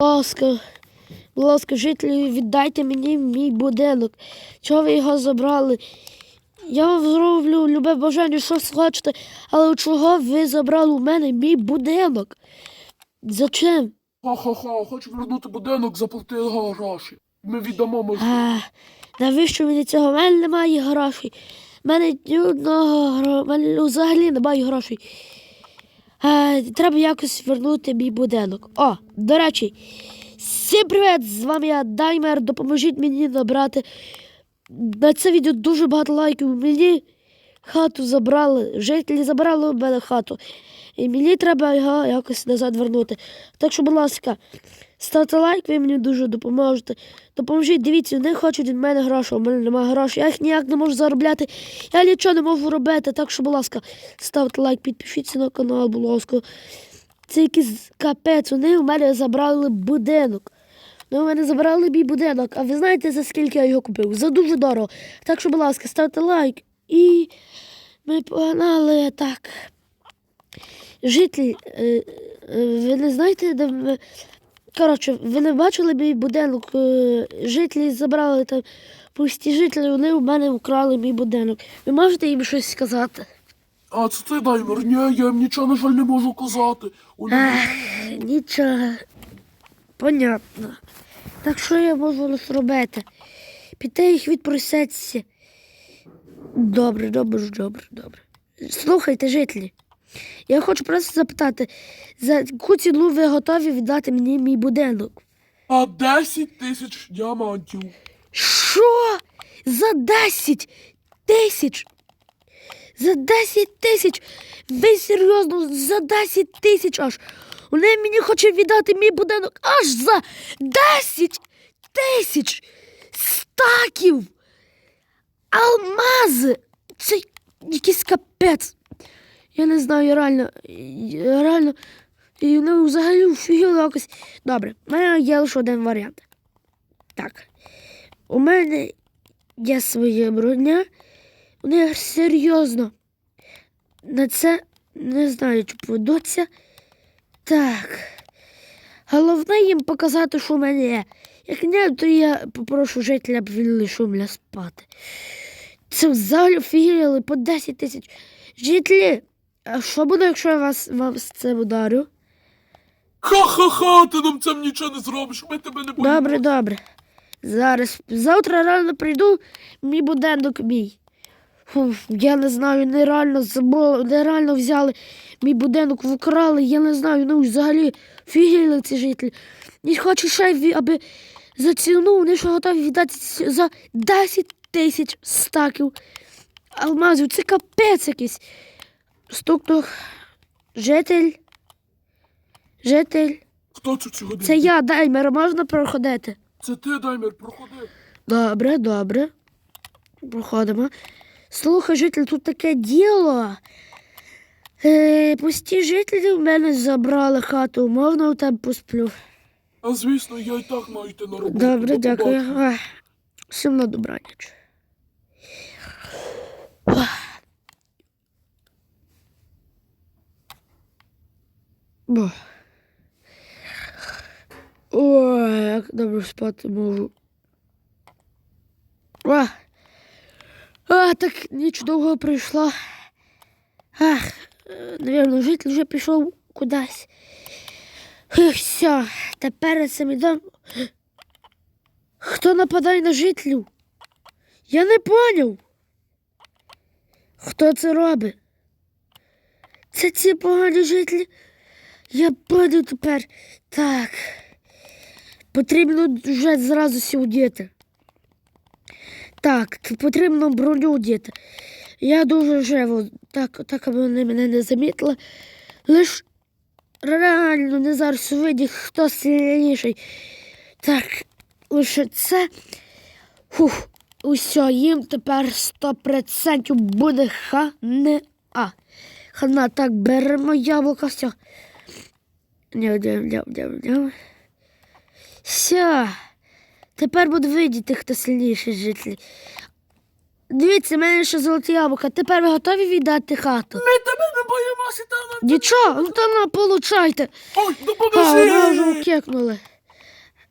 ласка, будь ласка, жителі, віддайте мені мій будинок. Чого ви його забрали? Я вам зроблю любе бажання, що хочете, але чого ви забрали у мене мій будинок? Зачем? Ха-ха-ха, хочу вернути будинок, заплати гроші. Ми віддамо. А, навіщо мені цього? У мене немає грошей. У мене ні одного гро... мене взагалі немає грошей. А, треба якось вернути мій будинок. О, до речі, всім привіт! З вами я Даймер. Допоможіть мені набрати. На це відео дуже багато лайків. Мені хату забрали. Жителі забрали у мене хату. І мені треба його якось назад вернути. Так що, будь ласка, ставте лайк, ви мені дуже допоможете. Допоможіть, дивіться, вони хочуть від мене гроші, в мене немає грошей. Я їх ніяк не можу заробляти. Я нічого не можу робити. Так що, будь ласка, ставте лайк, підпишіться на канал, будь ласка. Це якийсь капець. Вони у мене забрали будинок. Вони у мене забрали мій будинок. А ви знаєте, за скільки я його купив? За дуже дорого. Так що, будь ласка, ставте лайк. І ми погнали так. Жителі, е, е, ви не знаєте, де ми. Коротше, ви не бачили мій будинок. Е, Жителі забрали там пусті жителі, вони у мене украли мій будинок. Ви можете їм щось сказати? А це ти даймер? Ні, я їм нічого, на жаль, не можу казати. Вони... Ех, нічого. Понятно. Так що я можу лише робити? Піти їх відпроситися. Добре, добре, добре, добре. Слухайте, жителі. Я хочу просто запитати, за яку ціну ви готові віддати мені мій будинок? А 10 тисяч діамантів. Що? За 10 тисяч? За 10 тисяч? Ви серйозно за 10 тисяч аж. Вони мені хочуть віддати мій будинок аж за 10 тисяч стаків. Алмази. Це якийсь капець. Я не знаю, я реально. я реально. І вони взагалі офігіли якось. Добре, в мене є лише один варіант. Так. У мене є своя броня. Вони серйозно. На це не знаю, чи поведуться. Так. Головне їм показати, що в мене є. Як ні, то я попрошу жителя, б він лише мене спати. Це взагалі офігіли по 10 тисяч. Жителі, а що буде, якщо я вас вам з цим ударю? Ха-ха-ха, ти нам цим нічого не зробиш, ми тебе не боїмо. Добре, добре. Зараз завтра рано прийду, мій будинок мій. Фу, я не знаю, нереально забули, нереально взяли мій будинок, вкрали, я не знаю, ну взагалі фігіли ці жителі. І хочу ще, аби за ціну вони що готові віддати за 10 тисяч стаків алмазів. Це капець якийсь. Стук-тук. Житель. Житель. Хто це сьогодні? Це я, даймер, можна проходити? Це ти, даймер, проходи. Добре, добре. Проходимо. Слухай, житель, тут таке діло. Е, пусті жителі в мене забрали хату, можна у тебе посплю. А звісно, я і так маю йти на роботу. Добре, До дякую. Ах, Всім на добраніч. Ах. Бо. Ой, як добре спати можу. А, а так ніч довго прийшла. Ах, навірно, житель вже пішов кудись. Ех, все, тепер мій дом. Хто нападає на жителів? Я не поняв. Хто це робить? Це ці погані жителі. Я буду тепер. Так. Потрібно вже зразу сидіти. Так, потрібно броню одіти. Я дуже живо, так, так аби вони мене не замітили. Лиш реально не зараз виді, хто сильніший. Так, лише це. Фух, усе, їм тепер 100% буде хана. Хана, так, беремо яблуко, все. Все. Тепер буду видіти, хто сильніший з. Дивіться, в мене ще золоті яблука. Тепер ви готові віддати хату? Ми тебе не боїмося, та нам. Нічого, ну то на, получайте. Ой, А, вони вже допоможи! кекнули.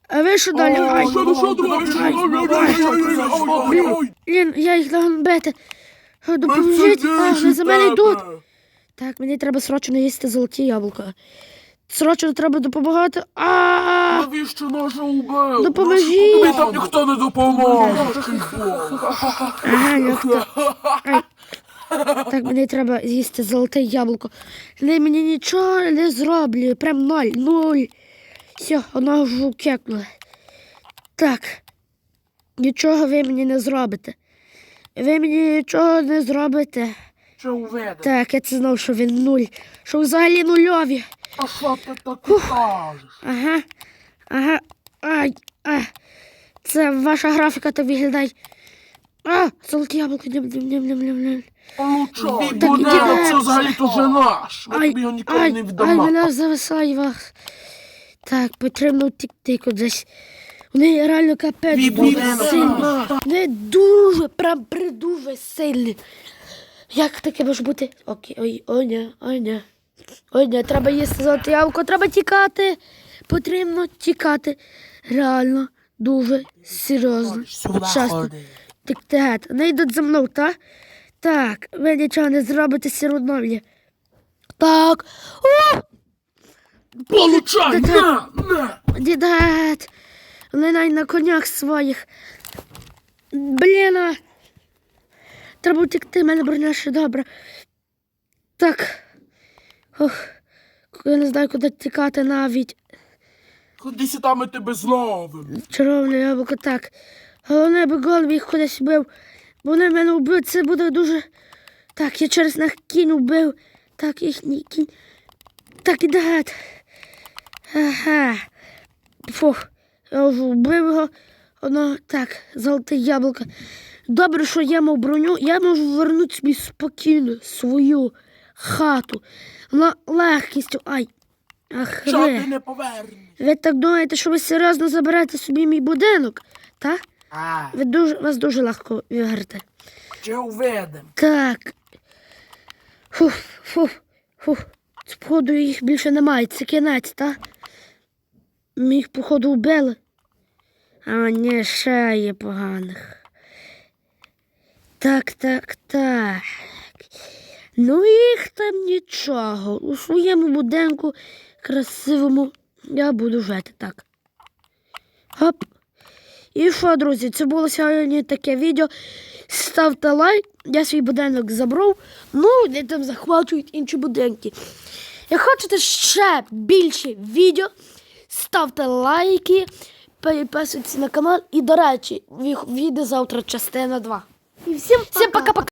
А ви що далі? Ай, Що, ну що, блін, я їх нагнбити. Ми Допоможіть, а, вони за мене йдуть. Так, мені треба срочно їсти золоті яблука. Срочно треба допомагати. А, Навіщо нас убив? Допоможіть. Тобі там ніхто не допоможе. ага, як. Ай. Так, мені треба з'їсти золоте яблуко. Вони мені нічого не зроблять. Прям ноль, нуль. Все, воно вже кекнуло. Так. Нічого ви мені не зробите. Ви мені нічого не зробите. Що уведе? Так, я це знав, що він нуль. Що взагалі нульові. А що ти так кажеш? Ага. Ага. Ай. А. Це ваша графіка так виглядає. А, золоті яблуко. Ням, ням, ням, ням, ням, ням. Получай, Так, будинок, іди. це взагалі то вже наш. Ми Ай, тобі його ніколи не ай, віддамо. мене зависає вас. Так, потрібно втікти кудись. Вони реально капець Твій дуже будинок сильні. Вони дуже, прям придуже сильні. Як таке може бути? Окей, ой, ой, ні, ой, ні, треба їсти золоте яблуко, треба тікати. Потрібно тікати. Реально, дуже серйозно. Часто. Так, так, не йдуть за мною, так? Так, ви нічого не зробите одно. Так. О! Получай, Та- на, на. Вони навіть на конях своїх. Блін. Треба втекти, мене броня ще добре. Так. Ох. Я не знаю, куди тікати навіть. Ходи сюди, ми тебе зловимо. Червоне яблуко, так. Головне, би голуб їх кудись вбив. Бо вони мене вбив, це буде дуже. Так, я через них кінь вбив. Так, їхній кінь. Так, іде геть. Ага. Фух, я вже вбив його. Воно так, золоте яблуко. Добре, що я мав броню, я можу вернути собі спокійно свою хату. На легкістю. Ай. Ах, Що ви. ти не повернеш? Ви так думаєте, що ви серйозно заберете собі мій будинок? Так? А, Ви дуже, вас дуже легко виграти. ще уведем. Так. Фух, фух, фух. Походу їх більше немає. Це кінець, так? Ми їх, походу, вбили. А ні, ще є поганих. Так, так, так. Ну, їх там нічого. У своєму будинку красивому я буду жити так. Хоп. І що, друзі, це було сьогодні таке відео. Ставте лайк, я свій будинок забрав. Ну, вони там захвачують інші будинки. Як хочете ще більше відео, ставте лайки, підписуйтесь на канал. І, до речі, ві- вийде завтра частина 2. І всім пока-пока.